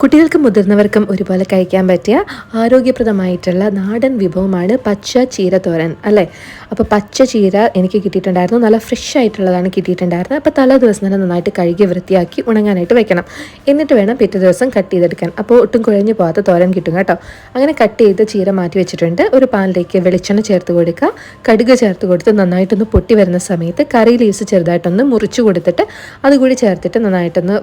കുട്ടികൾക്കും മുതിർന്നവർക്കും ഒരുപോലെ കഴിക്കാൻ പറ്റിയ ആരോഗ്യപ്രദമായിട്ടുള്ള നാടൻ വിഭവമാണ് പച്ച ചീര തോരൻ അല്ലേ? അപ്പോൾ പച്ച ചീര എനിക്ക് കിട്ടിയിട്ടുണ്ടായിരുന്നു. നല്ല ഫ്രഷ് ആയിട്ടുള്ളതാണ് കിട്ടിയിട്ടുണ്ടായിരുന്നത്. അപ്പോൾ തലേ ദിവസം തന്നെ നന്നായിട്ട് കഴുകി വൃത്തിയാക്കി ഉണങ്ങാനായിട്ട് വെക്കണം. എന്നിട്ട് വേണം പിറ്റേ ദിവസം കട്ട് ചെയ്തെടുക്കാൻ. അപ്പോൾ ഒട്ടും കുഴഞ്ഞു പോകാത്ത തോരൻ കിട്ടും കേട്ടോ. അങ്ങനെ കട്ട് ചെയ്ത് ചീര മാറ്റി വെച്ചിട്ടുണ്ട്. ഒരു പാനിലേക്ക് വെളിച്ചെണ്ണ ചേർത്ത് കൊടുക്കുക. കടുക് ചേർത്ത് കൊടുത്ത് നന്നായിട്ടൊന്ന് പൊട്ടി വരുന്ന സമയത്ത് കറി ലീവ്സ് ചെറുതായിട്ടൊന്ന് മുറിച്ച് കൊടുത്തിട്ട് അതുകൂടി ചേർത്തിട്ട് നന്നായിട്ടൊന്ന്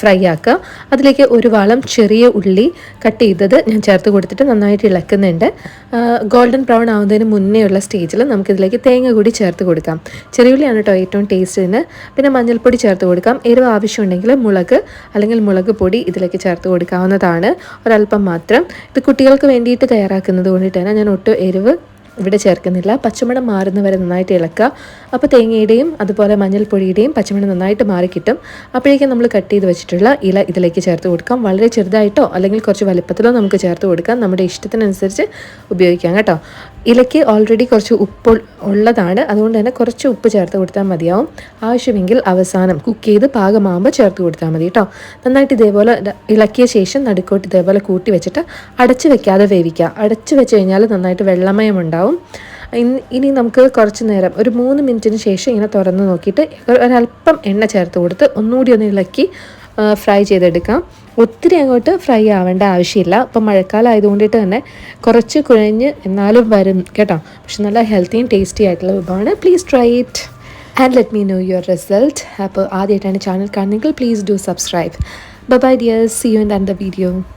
ഫ്രൈ ആക്കുക. അതിലേക്ക് ഒരു വളം ചെറിയ ഉള്ളി കട്ട് ചെയ്തത് ഞാൻ ചേർത്ത് കൊടുത്തിട്ട് നന്നായിട്ട് ഇളക്കുന്നുണ്ട്. ഗോൾഡൻ ബ്രൗൺ ആവുന്നതിന് മുന്നേ ഉള്ള സ്റ്റേജിൽ നമുക്കിതിലേക്ക് തേങ്ങ കൂടി ചേർത്ത് കൊടുക്കാം. ചെറിയ ഉള്ളിയാണ് കേട്ടോ ഏറ്റവും ടേസ്റ്റിന് പിന്നെ മഞ്ഞൾപ്പൊടി ചേർത്ത് കൊടുക്കാം. എരിവ് ആവശ്യമുണ്ടെങ്കിൽ മുളക് അല്ലെങ്കിൽ മുളക് പൊടി ഇതിലേക്ക് ചേർത്ത് കൊടുക്കാവുന്നതാണ്. ഒരല്പം മാത്രം. ഇത് കുട്ടികൾക്ക് വേണ്ടിയിട്ട് തയ്യാറാക്കുന്നത് തന്നെ ഞാൻ ഒട്ടും എരിവ് ഇവിടെ ചേർക്കുന്നില്ല. പച്ചമണം മാറുന്നവരെ നന്നായിട്ട് ഇളക്കുക. അപ്പോൾ തേങ്ങയുടെയും അതുപോലെ മഞ്ഞൾപ്പൊടിയുടെയും പച്ചമണം നന്നായിട്ട് മാറി കിട്ടും അപ്പോഴേക്കും നമ്മൾ കട്ട് ചെയ്ത് വെച്ചിട്ടുള്ള ഇല ഇതിലേക്ക് ചേർത്ത് കൊടുക്കാം. വളരെ ചെറുതായിട്ടോ അല്ലെങ്കിൽ കുറച്ച് വലിപ്പത്തിലോ നമുക്ക് ചേർത്ത് കൊടുക്കാം. നമ്മുടെ ഇഷ്ടത്തിനനുസരിച്ച് ഉപയോഗിക്കാം കേട്ടോ. ഇലയ്ക്ക് ഓൾറെഡി കുറച്ച് ഉപ്പ് ഉള്ളതാണ്. അതുകൊണ്ട് തന്നെ കുറച്ച് ഉപ്പ് ചേർത്ത് കൊടുത്താൽ മതിയാവും. ആവശ്യമെങ്കിൽ അവസാനം കുക്ക് ചെയ്ത് പാകമാകുമ്പോൾ ചേർത്ത് കൊടുത്താൽ മതി കേട്ടോ. നന്നായിട്ട് ഇതേപോലെ ഇളക്കിയ ശേഷം നടുക്കോട്ട് ഇതേപോലെ കൂട്ടി വെച്ചിട്ട് അടച്ചു വെക്കാതെ വേവിക്കുക. അടച്ചു വെച്ച് കഴിഞ്ഞാൽ നന്നായിട്ട് വെള്ളമയം ഉണ്ടാവും. ഇനി നമുക്ക് കുറച്ച് നേരം ഒരു മൂന്ന് മിനിറ്റിന് ശേഷം ഇങ്ങനെ തുറന്ന് നോക്കിയിട്ട് ഒരല്പം എണ്ണ ചേർത്ത് കൊടുത്ത് ഒന്നുകൂടി ഒന്ന് ഇളക്കി ഫ്രൈ ചെയ്തെടുക്കാം. ഒത്തിരി അങ്ങോട്ട് ഫ്രൈ ആവേണ്ട ആവശ്യമില്ല. ഇപ്പം മഴക്കാലം ആയതുകൊണ്ടിട്ട് തന്നെ കുറച്ച് കുഴഞ്ഞ് എന്നാലും വരും കേട്ടോ. പക്ഷെ നല്ല ഹെൽത്തിയും ടേസ്റ്റി ആയിട്ടുള്ള വിഭവമാണ്. Please try it and let me know your result അപ്പോൾ ആദ്യമായിട്ടാണ് ചാനൽ കാണുന്നെങ്കിൽ please do subscribe bye dears see you in the video